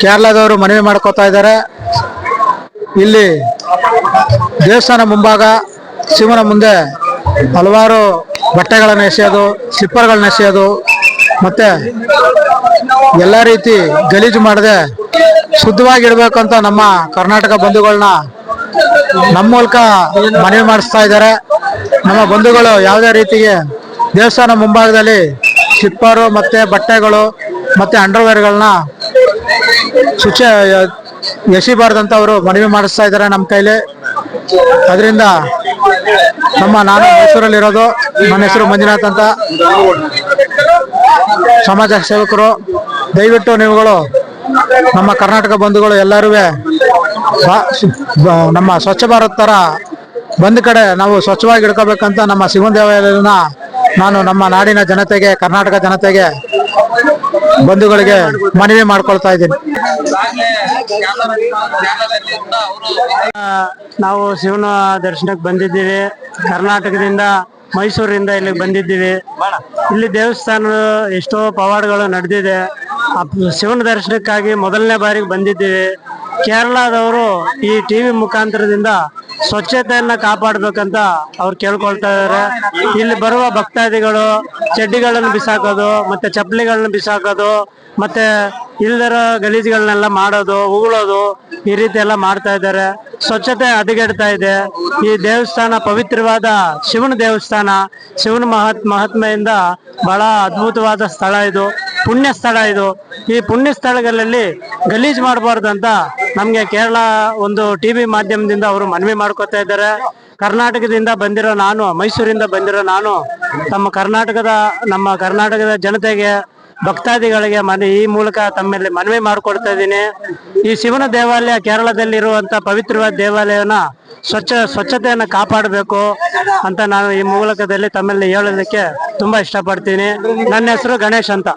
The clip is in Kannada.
ಕೇರಳದವರು ಮನವಿ ಮಾಡ್ಕೋತಾ ಇದ್ದಾರೆ. ಇಲ್ಲಿ ದೇವಸ್ಥಾನ ಮುಂಭಾಗ ಶಿವನ ಮುಂದೆ ಹಲವಾರು ಬಟ್ಟೆಗಳನ್ನು ಎಸೆಯೋದು, ಸ್ಲಿಪ್ಪರ್ಗಳನ್ನ ಎಸೆಯೋದು, ಮತ್ತೆ ಎಲ್ಲ ರೀತಿ ಗಲೀಜು ಮಾಡದೆ ಶುದ್ಧವಾಗಿಡ್ಬೇಕು ಅಂತ ನಮ್ಮ ಕರ್ನಾಟಕ ಬಂಧುಗಳನ್ನ ನಮ್ಮ ಮೂಲಕ ಮನವಿ ಮಾಡಿಸ್ತಾ ಇದ್ದಾರೆ. ನಮ್ಮ ಬಂಧುಗಳು ಯಾವುದೇ ರೀತಿಗೆ ದೇವಸ್ಥಾನ ಮುಂಭಾಗದಲ್ಲಿ ಸ್ಲಿಪ್ಪರು ಮತ್ತೆ ಬಟ್ಟೆಗಳು ಮತ್ತೆ ಅಂಡರ್ವೇರ್ಗಳನ್ನ ಶುಚ ಎಸಿಬಾರ್ದಂತ ಅವರು ಮನವಿ ಮಾಡಿಸ್ತಾ ಇದ್ದಾರೆ ನಮ್ಮ ಕೈಲಿ. ಅದರಿಂದ ನಮ್ಮ ನಾನು ಮೈಸೂರಲ್ಲಿರೋದು ನನ್ನ ಹೆಸರು ಮಂಜುನಾಥ್ ಅಂತ. ಸಮಾಜ ಸೇವಕರು, ದಯವಿಟ್ಟು ನೀವುಗಳು, ನಮ್ಮ ಕರ್ನಾಟಕ ಬಂಧುಗಳು ಎಲ್ಲರೂ ನಮ್ಮ ಸ್ವಚ್ಛ ಭಾರತ್ ತರ ಬಂದ ಕಡೆ ನಾವು ಸ್ವಚ್ಛವಾಗಿ ಇಡ್ಕೋಬೇಕಂತ ನಮ್ಮ ಶಿವನ ದೇವಾಲಯನ ನಾನು ನಮ್ಮ ನಾಡಿನ ಜನತೆಗೆ, ಕರ್ನಾಟಕ ಜನತೆಗೆ ಬಂಧುಗಳಿಗೆ ಮನವಿ ಮಾಡ್ಕೊಳ್ತಾ ಇದ್ದೀನಿ. ನಾವು ಶಿವನ ದರ್ಶನಕ್ಕೆ ಬಂದಿದ್ದೀವಿ. ಕರ್ನಾಟಕದಿಂದ ಮೈಸೂರಿಂದ ಇಲ್ಲಿಗೆ ಬಂದಿದ್ದೀವಿ. ಇಲ್ಲಿ ದೇವಸ್ಥಾನ ಎಷ್ಟೋ ಪವಾಡಗಳು ನಡೆದಿದೆ. ಶಿವನ ದರ್ಶನಕ್ಕಾಗಿ ಮೊದಲನೇ ಬಾರಿಗೆ ಬಂದಿದ್ದೀವಿ. ಕೇರಳದವರು ಈ ಟಿವಿ ಮುಖಾಂತರದಿಂದ ಸ್ವಚ್ಛತೆಯನ್ನ ಕಾಪಾಡ್ಬೇಕಂತ ಅವ್ರು ಕೇಳ್ಕೊಳ್ತಾ ಇದಾರೆ. ಇಲ್ಲಿ ಬರುವ ಭಕ್ತಾದಿಗಳು ಚಡ್ಡಿಗಳನ್ನು ಬಿಸಾಕೋದು, ಮತ್ತೆ ಚಪ್ಪಲಿಗಳನ್ನ ಬಿಸಾಕೋದು, ಮತ್ತೆ ಇಲ್ದರ ಗಲೀಜುಗಳನ್ನೆಲ್ಲ ಮಾಡೋದು, ಉಗುಳೋದು ಈ ರೀತಿ ಎಲ್ಲ ಮಾಡ್ತಾ ಇದ್ದಾರೆ ಸ್ವಚ್ಛತೆ ಹದಗೆಡ್ತಾ ಇದೆ. ಈ ದೇವಸ್ಥಾನ ಪವಿತ್ರವಾದ ಶಿವನ ದೇವಸ್ಥಾನ, ಶಿವನ ಮಹಾತ್, ಮಹಾತ್ಮೆಯಿಂದ ಬಹಳ ಅದ್ಭುತವಾದ ಸ್ಥಳ ಇದು ಪುಣ್ಯ ಸ್ಥಳ ಇದು. ಈ ಪುಣ್ಯ ಸ್ಥಳಗಳಲ್ಲಿ ಗಲೀಜು ಮಾಡಬಾರ್ದು ಅಂತ ನಮ್ಗೆ ಕೇರಳ ಒಂದು ಟಿವಿ ಮಾಧ್ಯಮದಿಂದ ಅವರು ಮನವಿ ಮಾಡ್ಕೊತಾ ಇದ್ದಾರೆ. ಕರ್ನಾಟಕದಿಂದ ಬಂದಿರೋ ನಾನು, ಮೈಸೂರಿಂದ ಬಂದಿರೋ ನಾನು, ತಮ್ಮ ಕರ್ನಾಟಕದ, ನಮ್ಮ ಕರ್ನಾಟಕದ ಜನತೆಗೆ, ಭಕ್ತಾದಿಗಳಿಗೆ ಮನೆ, ಈ ಮೂಲಕ ತಮ್ಮಲ್ಲಿ ಮನವಿ ಮಾಡಿಕೊಡ್ತಾ ಇದ್ದೀನಿ. ಈ ಶಿವನ ದೇವಾಲಯ ಕೇರಳದಲ್ಲಿರುವಂಥ ಪವಿತ್ರವಾದ ದೇವಾಲಯನ ಸ್ವಚ್ಛ, ಸ್ವಚ್ಛತೆಯನ್ನು ಕಾಪಾಡಬೇಕು ಅಂತ ನಾನು ಈ ಮೂಲಕದಲ್ಲಿ ತಮ್ಮಲ್ಲಿ ಹೇಳೋದಕ್ಕೆ ತುಂಬ ಇಷ್ಟಪಡ್ತೀನಿ. ನನ್ನ ಹೆಸರು ಗಣೇಶ್ ಅಂತ.